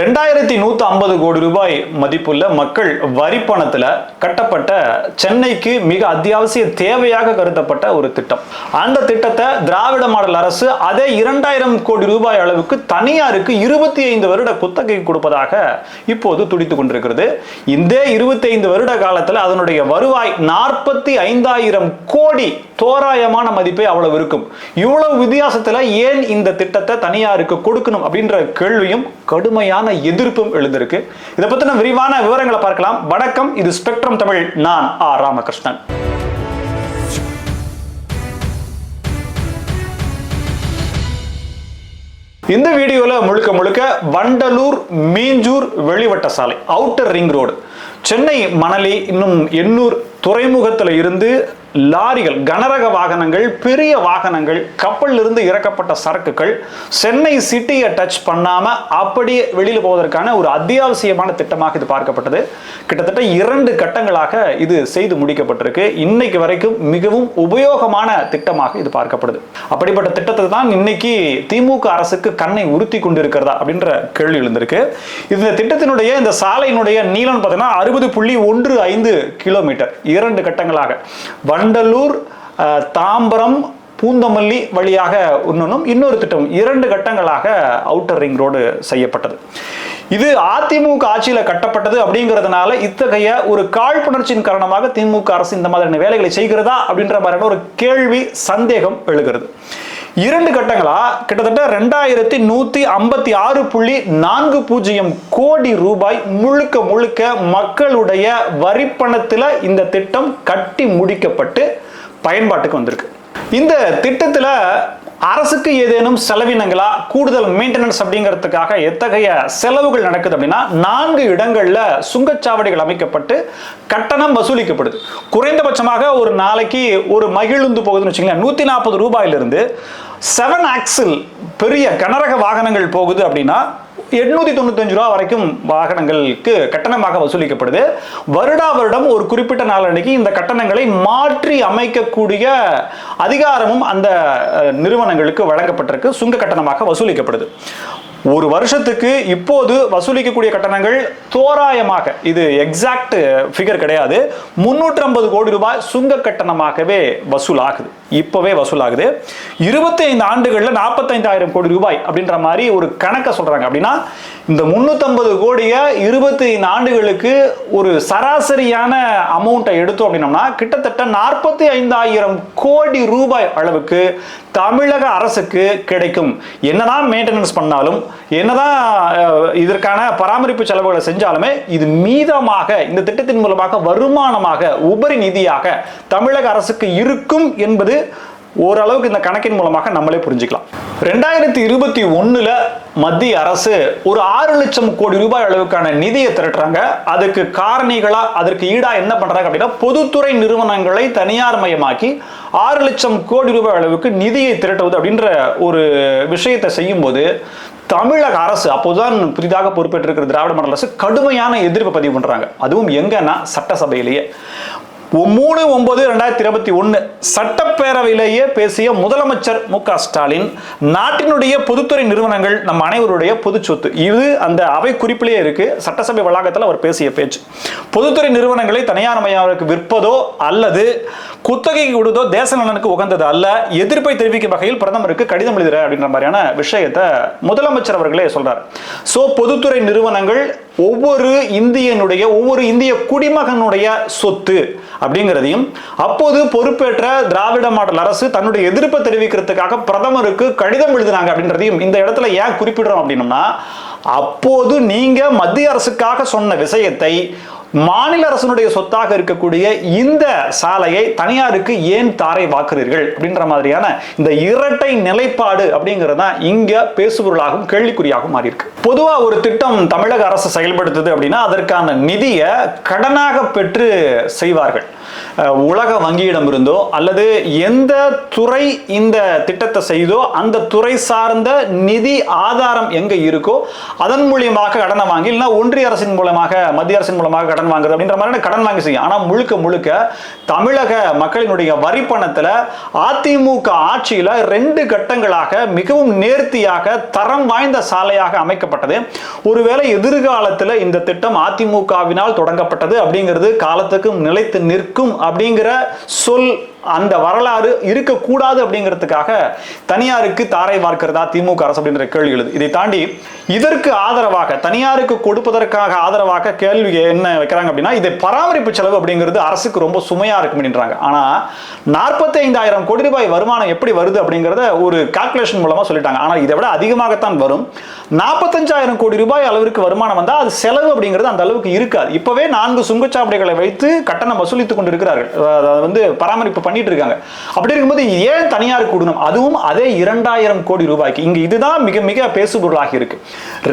ரெண்டாயிரத்தி நூற்றி ஐம்பது கோடி ரூபாய் மதிப்புள்ள மக்கள் வரி பணத்தில் கட்டப்பட்ட சென்னைக்கு மிக அத்தியாவசிய தேவையாக கருதப்பட்ட ஒரு திட்டம். அந்த திட்டத்தை திராவிட மாடல் அரசு அதே இரண்டாயிரம் கோடி ரூபாய் அளவுக்கு தனியாருக்கு இருபத்தி ஐந்து வருட குத்தகை கொடுப்பதாக இப்போது துடித்துக் கொண்டிருக்கிறது. இந்த இருபத்தி ஐந்து வருட காலத்தில் அதனுடைய வருவாய் நாற்பத்தி ஐந்தாயிரம் கோடி தோராயமான மதிப்பே அவ்வளவு இருக்கும். இவ்வளவு வித்தியாசத்துல ஏன் இந்த திட்டத்தை தனியாருக்கு கொடுக்கணும் அப்படின்ற கேள்வியும் கடுமையான எதிர்ப்பும் எழுந்திருக்கு. இதை பத்தின விரிவான விவரங்களை பார்க்கலாம். வணக்கம் இது ஸ்பெக்ட்ரம் தமிழ். நான் ஆ. ராமகிருஷ்ணன். இந்த வீடியோல முழுக்க முழுக்க வண்டலூர் மீஞ்சூர் வெளிவட்ட சாலை outer ring road Chennai Manali இன்னும் எண்ணூர் துறைமுகத்தில் இருந்து லாரிகள் கனரக வாகனங்கள் பெரிய வாகனங்கள் கப்பலில் இருந்து இறக்கப்பட்ட சரக்குகள் சென்னை சிட்டியை டச் பண்ணாமல் அப்படியே வெளியில் போவதற்கான ஒரு அத்தியாவசியமான திட்டமாக இது பார்க்கப்பட்டது. கிட்டத்தட்ட இரண்டு கட்டங்களாக இது செய்து முடிக்கப்பட்டிருக்கு. இன்னைக்கு வரைக்கும் மிகவும் உபயோகமான திட்டமாக இது பார்க்கப்படுது. அப்படிப்பட்ட திட்டத்தை தான் இன்னைக்கு திமுக அரசுக்கு கண்ணை உறுத்தி கொண்டிருக்கிறதா அப்படின்ற கேள்வி எழுந்திருக்கு. இந்த திட்டத்தினுடைய இந்த சாலையினுடைய நீளம் பார்த்தீங்கன்னா அறுபது புள்ளி ஒன்று ஐந்து கிலோமீட்டர். இரண்டு கட்டங்களாக. வண்டலூர் தாம்பரம் பூந்தமல்லி வழியாக இன்னொன்னும் இன்னொரு திட்டம் இரண்டு கட்டங்களாக அவுட்டர் ரிங் ரோடு செய்யப்பட்டது. இது அதிமுக ஆட்சியில் கட்டப்பட்டது அப்படிங்கிறதுனால இத்தகைய ஒரு காழ்ப்புணர்ச்சியின் காரணமாக திமுக அரசு இந்த மாதிரியான வேலைகளை செய்கிறதா அப்படின்ற மாதிரியான ஒரு கேள்வி சந்தேகம் எழுகிறது. இரண்டு கட்டங்களா? கிட்டத்தட்ட ரெண்டாயிரத்தி நூத்தி ஐம்பத்தி ஆறு புள்ளி நான்கு பூஜ்ஜியம் கோடி ரூபாய் முழுக்க முழுக்க மக்களுடைய வரிப்பணத்துல இந்த திட்டம் கட்டி முடிக்கப்பட்டு பயன்பாட்டுக்கு வந்திருக்கு. இந்த திட்டத்தில் அரசுக்கு ஏதேனும் செலவினங்களா? கூடுதல் மெயின்டெனன்ஸ் அப்படிங்கிறதுக்காக எத்தகைய செலவுகள் நடக்குது அப்படின்னா நான்கு இடங்கள்ல சுங்கச்சாவடிகள் அமைக்கப்பட்டு கட்டணம் வசூலிக்கப்படுது. குறைந்தபட்சமாக ஒரு நாளைக்கு ஒரு மகிழுந்து போகுதுன்னு வச்சுங்களேன் நூத்தி நாற்பது ரூபாயிலிருந்து செவன் ஆக்சில் பெரிய கனரக வாகனங்கள் போகுது அப்படின்னா எட்நூத்தி தொண்ணூத்தஞ்சு ரூபா வரைக்கும் வாகனங்களுக்கு கட்டணமாக வசூலிக்கப்படுது. வருடா வருடம் ஒரு குறிப்பிட்ட நாளன்னைக்கு இந்த கட்டணங்களை மாற்றி அமைக்கக்கூடிய அதிகாரமும் அந்த நிறுவனங்களுக்கு வழங்கப்பட்டிருக்கு. சுங்க கட்டணமாக வசூலிக்கப்படுது. ஒரு வருஷத்துக்கு இப்போது வசூலிக்கக்கூடிய கட்டணங்கள் தோராயமாக இது எக்ஸாக்ட் ஃபிகர் கிடையாது முன்னூற்றி ஐம்பது கோடி ரூபாய் சுங்க கட்டணமாகவே வசூலாகுது. இப்போவே வசூலாகுது. இருபத்தி ஐந்து ஆண்டுகளில் நாற்பத்தைந்தாயிரம் கோடி ரூபாய் அப்படின்ற மாதிரி ஒரு கணக்கை சொல்றாங்க. அப்படின்னா இந்த முந்நூற்றம்பது கோடியை இருபத்தி ஐந்து ஆண்டுகளுக்கு ஒரு சராசரியான அமௌண்ட்டை எடுத்தோம் அப்படின்னோம்னா கிட்டத்தட்ட நாற்பத்தி ஐந்தாயிரம் கோடி ரூபாய் அளவுக்கு தமிழக அரசுக்கு கிடைக்கும். என்னதான் மெயின்டெனன்ஸ் பண்ணாலும் என்னதான் இதற்கான பராமரிப்பு செலவுகளை செஞ்சாலுமே இது மீதமாக இந்த திட்டத்தின் மூலமாக வருமானமாக உபரி நிதியாக தமிழக அரசுக்கு இருக்கும் என்பது ஓரளவுக்கு இந்த கணக்கின் மூலமாக நம்மளே புரிஞ்சுக்கலாம். ரெண்டாயிரத்தி இருபத்தி ஒன்றில் மத்திய அரசு ஒரு ஆறு லட்சம் கோடி ரூபாய் அளவுக்கான நிதியை திரட்டுறாங்க. அதுக்கு காரணிகளாக அதற்கு ஈடாக என்ன பண்ணுறாங்க அப்படின்னா பொதுத்துறை நிறுவனங்களை தனியார் மயமாக்கி ஆறு லட்சம் கோடி ரூபாய் அளவுக்கு நிதியை திரட்டுவது அப்படின்ற ஒரு விஷயத்தை செய்யும்போது தமிழக அரசு அப்போதுதான் புதிதாக பொறுப்பேற்றிருக்கிற திராவிட மாடல் அரசு கடுமையான எதிர்ப்பு பதிவு பண்றாங்க. அதுவும் எங்கன்னா சட்டசபையிலேயே. மூணு ஒன்பது ரெண்டாயிரத்தி இருபத்தி ஒன்று சட்டப்பேரவையிலேயே பேசிய முதலமைச்சர் மு க ஸ்டாலின் நாட்டினுடைய பொதுத்துறை நிறுவனங்கள் நம் அனைவருடைய பொது சொத்து. இது அந்த அவை குறிப்பிலேயே இருக்கு. சட்டசபை வளாகத்தில் அவர் பேசிய பேச்சு. பொதுத்துறை நிறுவனங்களை தனியார் மயாருக்கு விற்பதோ அல்லது குத்தகைக்கு விடுவதோ தேச நலனுக்கு உகந்தது அல்ல. எதிர்ப்பை தெரிவிக்கும் வகையில் பிரதமருக்கு கடிதம் எழுதுற அப்படின்ற மாதிரியான விஷயத்தை முதலமைச்சர் அவர்களே சொல்றார். சோ பொதுத்துறை நிறுவனங்கள் ஒவ்வொரு இந்தியனுடைய ஒவ்வொரு இந்திய குடிமகனுடைய சொத்து அப்படிங்கிறதையும் அப்போது பொறுப்பேற்ற திராவிட மாடல் அரசு தன்னுடைய எதிர்ப்பை தெரிவிக்கிறதுக்காக பிரதமருக்கு கடிதம் எழுதினாங்க அப்படின்றதையும் இந்த இடத்துல ஏன் குறிப்பிடுறோம் அப்படின்னம்னா அப்போது நீங்க மத்திய அரசுக்காக சொன்ன விஷயத்தை மாநில அரசனுடைய சொத்தாக இருக்கக்கூடிய இந்த சாலையை தனியாருக்கு ஏன் தாரை வாக்குறீர்கள் அப்படின்ற மாதிரியான இந்த இரட்டை நிலைப்பாடு அப்படிங்கிறது தான் இங்க பேசுபொருளாகவும் கேள்விக்குறியாகவும் மாறி இருக்கு பொதுவா ஒரு திட்டம் தமிழக அரசு செயல்படுத்துது அப்படின்னா அதற்கான நிதியை கடனாக பெற்று செய்வார்கள். உலக வங்கியிடம் இருந்தோ அல்லது எந்த துறை இந்த திட்டத்தை செய்தோ அந்த துறை சார்ந்த நிதி ஆதாரம் எங்க இருக்கோ அதன் மூலியமாக கடனை வாங்கி இல்லைன்னா ஒன்றிய அரசின் மூலமாக மத்திய அரசின் மூலமாக கடன் வாங்குறது அப்படின்ற மாதிரி கடன் வாங்கி செய்யும். ஆனால் முழுக்க முழுக்க தமிழக மக்களினுடைய வரி அதிமுக ஆட்சியில் ரெண்டு கட்டங்களாக மிகவும் நேர்த்தியாக தரம் வாய்ந்த சாலையாக அமைக்கப்பட்டது. ஒருவேளை எதிர்காலத்தில் இந்த திட்டம் அதிமுகவினால் தொடங்கப்பட்டது அப்படிங்கிறது காலத்துக்கும் நிலைத்து நிற்கும் அப்படிங்கிற சொல் அந்த வரலாறு இருக்கக்கூடாது அப்படிங்கிறதுக்காக தனியாருக்கு தாரை பார்க்கிறதா திமுக அரசு அப்படின்ற கேள்வி எழுது. இதை தாண்டி இதற்கு ஆதரவாக தனியாருக்கு கொடுப்பதற்காக ஆதரவாக கேள்வி என்ன வைக்கிறாங்க அப்படின்னா இதை பராமரிப்பு செலவு அப்படிங்கிறது அரசுக்கு ரொம்ப சுமையாக இருக்கும் அப்படின்றாங்க. ஆனால் நாற்பத்தி ஐந்தாயிரம் கோடி ரூபாய் வருமானம் எப்படி வருது அப்படிங்கிறத ஒரு கால்குலேஷன் மூலமாக சொல்லிட்டாங்க. ஆனால் இதை விட அதிகமாகத்தான் வரும். நாற்பத்தஞ்சாயிரம் கோடி ரூபாய் அளவிற்கு வருமானம் வந்தால் அது செலவு அப்படிங்கிறது அந்த அளவுக்கு இருக்காது. இப்போவே நான்கு சுங்கச்சாவடிகளை வைத்து கட்டணம் வசூலித்துக் கொண்டிருக்கிறார்கள். அதை வந்து பராமரிப்பு பண்ணிட்டு இருக்காங்க அப்படி இருக்கும்போது ஏன் தனியார் கூடணும் அதுவும் அதே இரண்டாயிரம் கோடி ரூபாய்க்கு. இங்க இதுதான் மிக மிக பேசுபொருளாக இருக்கு.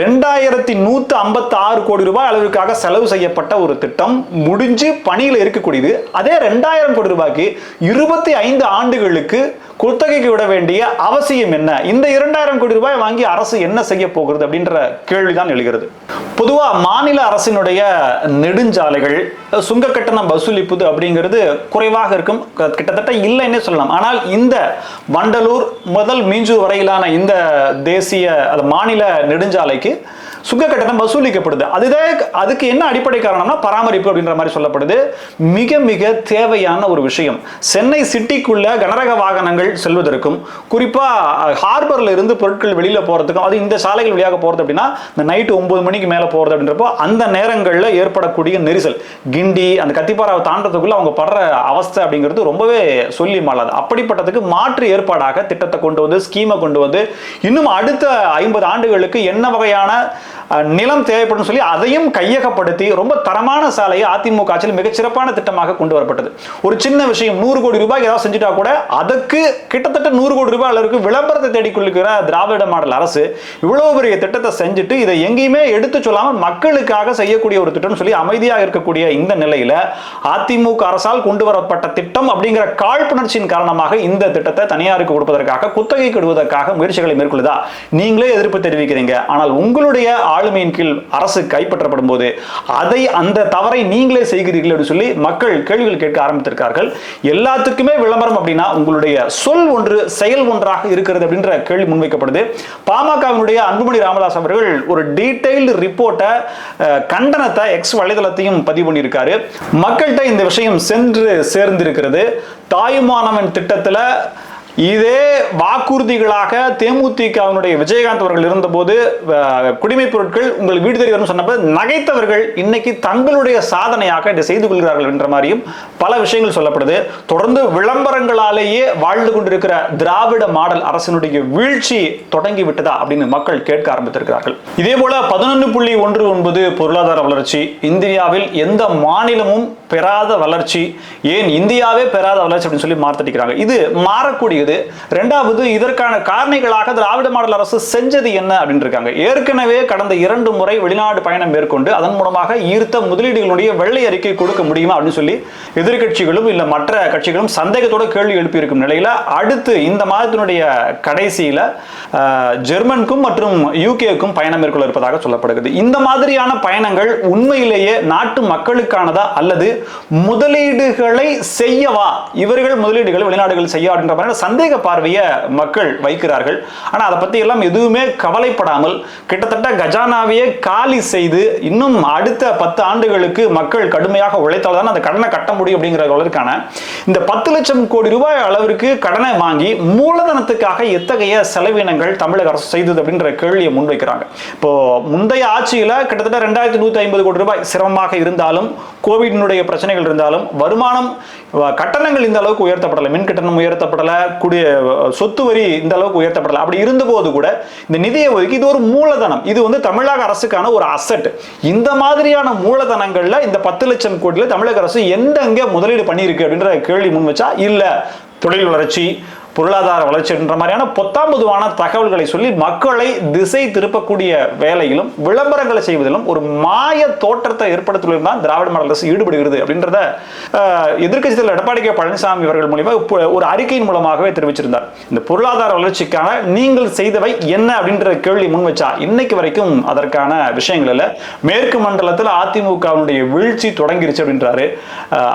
ரெண்டாயிரத்தி நூத்தி ஐம்பத்தி ஆறு கோடி ரூபாய் அளவிற்காக செலவு செய்யப்பட்ட ஒரு திட்டம் முடிஞ்சு பணியில் இருக்கக்கூடியது. அதே ரெண்டாயிரம் கோடி ரூபாய்க்கு இருபத்தி ஐந்து ஆண்டுகளுக்கு குத்தகைக்கு விட வேண்டிய அவசியம் என்ன? இந்த இரண்டாயிரம் கோடி ரூபாய் வாங்கி அரசு என்ன செய்ய போகிறது அப்படின்ற கேள்விதான் எழுகிறது. பொதுவா மாநில அரசினுடைய நெடுஞ்சாலைகள் சுங்க கட்டணம் வசூலிப்பது அப்படிங்கிறது குறைவாக இருக்கும். கிட்ட கிட்டத்தட்ட இல்லைன்னே சொல்லலாம். ஆனால் இந்த வண்டலூர் முதல் மீஞ்சூர் வரையிலான இந்த தேசிய அது மாநில நெடுஞ்சாலைக்கு சுங்க கட்டணம் வசூலிக்கப்படுது. அதுதான் அதுக்கு என்ன அடிப்படை காரணம்னா பராமரிப்பு அப்படின்ற மாதிரி சொல்லப்படுது. மிக மிக தேவையான ஒரு விஷயம். சென்னை சிட்டிக்குள்ள கனரக வாகனங்கள் செல்வதற்கும் குறிப்பா ஹார்பர்ல இருந்து பொருட்கள் வெளியில போறதுக்கும் அது இந்த சாலைகள் வழியாக போறது அப்படின்னா இந்த நைட்டு ஒன்பது மணிக்கு மேல போறது அப்படின்றப்போ அந்த நேரங்களில் ஏற்படக்கூடிய நெரிசல். கிண்டி அந்த கத்திப்பாராவை தாண்டறதுக்குள்ள அவங்க படுற அவஸ்தை அப்படிங்கிறது ரொம்பவே சொல்லி மாளாது அப்படிப்பட்டதுக்கு மாற்று ஏற்பாடாக திட்டத்தை கொண்டு வந்து ஸ்கீமை கொண்டு வந்து இன்னும் அடுத்த ஐம்பது ஆண்டுகளுக்கு என்ன வகையான நிலம் தேவைப்படும் சொல்லி அதையும் கையகப்படுத்தி ரொம்ப தரமான சாலையை அதிமுக ஆட்சியில் மிகச்சிறப்பான திட்டமாக கொண்டு வரப்பட்டது. ஒரு சின்ன விஷயம் நூறு கோடி ரூபாய் ஏதாவது செஞ்சுட்டா கூட அதுக்கு கிட்டத்தட்ட நூறு கோடி ரூபாய் அளவுக்கு விளம்பரத்தை தேடிக்கொள்ளுகிற திராவிட மாடல் அரசு இவ்வளவு பெரிய திட்டத்தை செஞ்சுட்டு இதை எங்கேயுமே எடுத்து சொல்லாமல் மக்களுக்காக செய்யக்கூடிய ஒரு திட்டம் சொல்லி அமைதியாக இருக்கக்கூடிய இந்த நிலையில அதிமுக அரசால் கொண்டு வரப்பட்ட திட்டம் அப்படிங்கிற காழ்ப்புணர்ச்சியின் காரணமாக இந்த திட்டத்தை தனியாருக்கு கொடுப்பதற்காக குத்தகை கெடுவதற்காக முயற்சிகளை மேற்கொள்ளுதா? நீங்களே எதிர்ப்பு தெரிவிக்கிறீங்க. ஆனால் உங்களுடைய ஆளுமையின் கீழ் அரசு கைப்பற்றப்படும் போது அதை அந்த தவறை நீங்களே செய்கிறீர்கள் என்று சொல்லி மக்கள் கேள்விகள் கேட்க ஆரம்பித்திருக்கார்கள் எல்லாத்துக்குமே விளம்பரம் அப்படின்னா உங்களுடைய சொல் ஒன்று செயல் ஒன்றாக இருக்கிறது அப்படின்ற கேள்வி முன்வைக்கப்படுது. பாமகவினுடைய அன்புமணி ராமதாஸ் அவர்கள் ஒரு டீடைல்டு ரிப்போர்ட்டை கண்டனத்தை எக்ஸ் வலைதளத்தையும் பதிவு பண்ணியிருக்காரு. மக்கள்கிட்ட இந்த விஷயம் சென்று சேர்ந்திருக்கிறது. தாயுமானவன் திட்டத்தில் இதே வாக்குறுதிகளாக தேமுதிகவினுடைய விஜயகாந்த் அவர்கள் இருந்தபோது குடிமை பொருட்கள் உங்கள் வீடு தேடி வரும் சொன்னபோது நகைத்தவர்கள் இன்னைக்கு தங்களுடைய சாதனையாக இதை செய்து கொள்கிறார்கள் என்ற மாதிரியும் பல விஷயங்கள் சொல்லப்படுது. தொடர்ந்து விளம்பரங்களாலேயே வாழ்ந்து கொண்டிருக்கிற திராவிட மாடல் அரசினுடைய வீழ்ச்சி தொடங்கி விட்டதா அப்படின்னு மக்கள் கேட்க ஆரம்பித்திருக்கிறார்கள். இதே போல பதினொன்று புள்ளி ஒன்று ஒன்பது பொருளாதார வளர்ச்சி இந்தியாவில் எந்த மாநிலமும் பெறாத வளர்ச்சி ஏன் இந்தியாவே பெறாத வளர்ச்சி அப்படின்னு சொல்லி மார்த்தடிக்கிறாங்க. இது மாறக்கூடியது ரெண்டாவது இதற்கான காரணிகளாக திராவிட மாடல் அரசு செஞ்சது என்ன அப்படின்னு இருக்காங்க ஏற்கனவே கடந்த இரண்டு முறை வெளிநாடு பயணம் மேற்கொண்டு அதன் மூலமாக ஈர்த்த முதலீடுகளுடைய வெள்ளை அறிக்கை கொடுக்க முடியுமா அப்படின்னு சொல்லி எதிர்கட்சிகளும் இல்லை மற்ற கட்சிகளும் சந்தேகத்தோட கேள்வி எழுப்பியிருக்கும் நிலையில் அடுத்து இந்த மாதத்தினுடைய கடைசியில் ஜெர்மனுக்கும் மற்றும் யூகேக்கும் பயணம் மேற்கொள்ள இருப்பதாக சொல்லப்படுகிறது. இந்த மாதிரியான பயணங்கள் உண்மையிலேயே நாட்டு மக்களுக்கானதா அல்லது முதலீடுகளை செய்யவா? இவர்கள் முதலீடுகளை வெளிநாடுகள் செய்ய அப்படின்ற மாதிரி சந்தேக பார்வையை மக்கள் வைக்கிறார்கள். ஆனால் அதை பற்றி எல்லாம் எதுவுமே கவலைப்படாமல் கிட்டத்தட்ட கஜானாவையே காலி செய்து இன்னும் அடுத்த பத்து ஆண்டுகளுக்கு மக்கள் கடுமையாக உழைத்தால் தான் அந்த கடனை கட்ட முடியும் அப்படிங்கிற அளவிற்கான இந்த பத்து லட்சம் கோடி ரூபாய் அளவிற்கு கடனை வாங்கி மூலதனத்துக்காக எத்தகைய செலவினங்கள் தமிழக அரசு செய்தது அப்படின்ற கேள்வியை முன்வைக்கிறாங்க. இப்போ முந்தைய ஆட்சியில் கிட்டத்தட்ட ரெண்டாயிரத்தி நூற்றி ஐம்பது கோடி ரூபாய் சிரமமாக இருந்தாலும் கோவிடினுடைய பிரச்சனைகள் இருந்தாலும் வருமானம் கட்டணங்கள் இந்த அளவுக்கு உயர்த்தப்படலை. மின் கட்டணம் உயர்த்தப்படலை குடிய சொத்து வரி இந்த அளவுக்கு உயர்த்தப்படலை. அப்படி இருந்தபோது கூட இந்த நிதியை ஒதுக்கி இது ஒரு மூலதனம். இது வந்து தமிழக அரசுக்கான ஒரு அசட் இந்த மாதிரியான மூலதனங்கள்ல இந்த பத்து லட்சம் கோடியில் தமிழக அரசு எந்தெங்க முதலீடு பண்ணியிருக்கு அப்படின்ற கேள்வி முன் வச்சா இல்லை. தொழில் வளர்ச்சி பொருளாதார வளர்ச்சி என்ற மாதிரியான பொத்தாம்பதுவான தகவல்களை சொல்லி மக்களை திசை திருப்பக்கூடிய வேலையிலும் விளம்பரங்களை செய்வதிலும் ஒரு மாய தோற்றத்தை ஏற்படுத்துவதிலும் தான் திராவிட மாடல் அரசு ஈடுபடுகிறது அப்படின்றத அஹ், எதிர்க்கட்சி தலைவர் எடப்பாடி கே பழனிசாமி அவர்கள் மூலியமா ஒரு அறிக்கையின் மூலமாகவே தெரிவிச்சிருந்தார். இந்த பொருளாதார வளர்ச்சிக்கான நீங்கள் செய்தவை என்ன அப்படின்ற கேள்வி முன் வச்சா இன்னைக்கு வரைக்கும் அதற்கான விஷயங்கள் இல்லை. மேற்கு மண்டலத்தில் அதிமுகவினுடைய வீழ்ச்சி தொடங்கிருச்சு அப்படின்றாரு.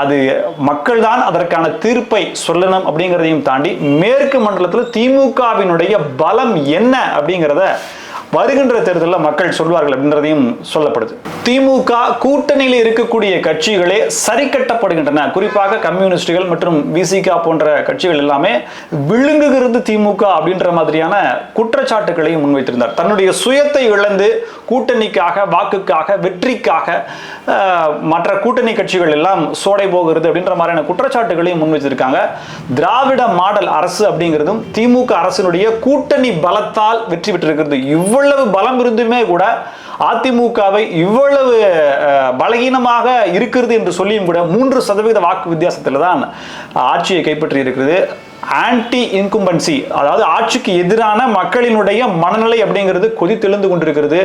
அது மக்கள் தான் அதற்கான தீர்ப்பை சொல்லணும் அப்படிங்கிறதையும் தாண்டி மேற்கு மண்டலத்தில் திமுகவினுடைய பலம் என்ன அப்படிங்கிறத வருகின்ற தேர்தலில் மக்கள் சொல்வார்கள் அப்படின்றதையும் சொல்லப்படுது. திமுக கூட்டணியில் இருக்கக்கூடிய கட்சிகளே சரி கட்டப்படுகின்றன. குறிப்பாக கம்யூனிஸ்டுகள் மற்றும் விசிகா போன்ற கட்சிகள் எல்லாமே விழுங்குகிறது திமுக அப்படின்ற மாதிரியான குற்றச்சாட்டுகளையும் முன்வைத்திருந்தார். தன்னுடைய சுயத்தை இழந்து கூட்டணிக்காக வாக்குக்காக வெற்றிக்காக மற்ற கூட்டணி கட்சிகள் எல்லாம் சோடை போகிறது அப்படின்ற மாதிரியான குற்றச்சாட்டுகளையும் முன்வைத்திருக்காங்க. திராவிட மாடல் அரசு அப்படிங்கிறதும் திமுக அரசினுடைய கூட்டணி பலத்தால் வெற்றி பெற்றிருக்கிறது. இவ்வளவு இவ்வளவு பலம் இருந்துமே கூட அதிமுகவை இவ்வளவு அஹ், பலகீனமாக இருக்கிறது என்று சொல்லியும் கூட மூன்று சதவீத வாக்கு வித்தியாசத்தில் தான் ஆட்சியை கைப்பற்றி இருக்கிறது ஆன்டி இன்கும்பன்சி அதாவது ஆட்சிக்கு எதிரான மக்களினுடைய மனநிலை அப்படிங்கிறது கொதித்தெழுந்து கொண்டிருக்கிறது.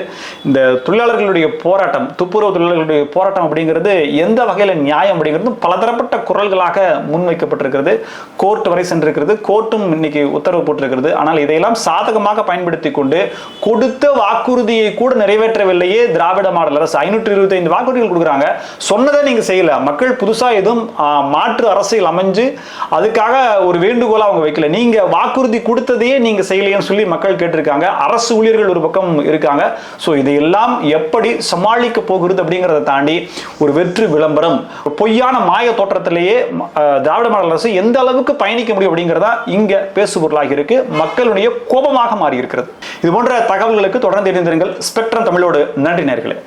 இந்த தொழிலாளர்களுடைய போராட்டம் துப்புரவு தொழிலாளர்களுடைய போராட்டம் அப்படிங்கிறது எந்த வகையில் நியாயம் அப்படிங்கிறது பலதரப்பட்ட குரல்களாக முன்வைக்கப்பட்டிருக்கிறது. கோர்ட் வரை சென்றிருக்கிறது. கோர்ட்டும் இன்னைக்கு உத்தரவு போட்டிருக்கிறது. ஆனால் இதையெல்லாம் சாதகமாக பயன்படுத்தி கொண்டு கொடுத்த வாக்குறுதியை கூட நிறைவேற்றவில்லையே திராவிட மாடல் அரசு. ஐநூற்றி இருபத்தி ஐந்து வாக்குறுதிகள் கொடுக்குறாங்க. சொன்னதை நீங்கள் செய்யல. மக்கள் புதுசாக எதுவும் மாற்று அரசியல் அமைஞ்சு அதுக்காக ஒரு வேண்டும் வேண்டுகோளாக அவங்க வைக்கல. நீங்க வாக்குறுதி கொடுத்ததையே நீங்க செய்யலையேன்னு சொல்லி மக்கள் கேட்டிருக்காங்க. அரசு ஊழியர்கள் ஒரு பக்கம் இருக்காங்க. ஸோ இதையெல்லாம் எப்படி சமாளிக்க போகிறது அப்படிங்கிறத தாண்டி ஒரு வெற்று விளம்பரம். பொய்யான மாய தோற்றத்திலேயே திராவிட மாடல் அரசு எந்த அளவுக்கு பயணிக்க முடியும் அப்படிங்கிறதா இங்க பேசுபொருளாக இருக்கு. மக்களுடைய கோபமாக மாறி இருக்கிறது இது போன்ற தகவல்களுக்கு தொடர்ந்து இணைந்திருங்கள். ஸ்பெக்ட்ரம் தமிழோடு. நன்றி நேர்களே.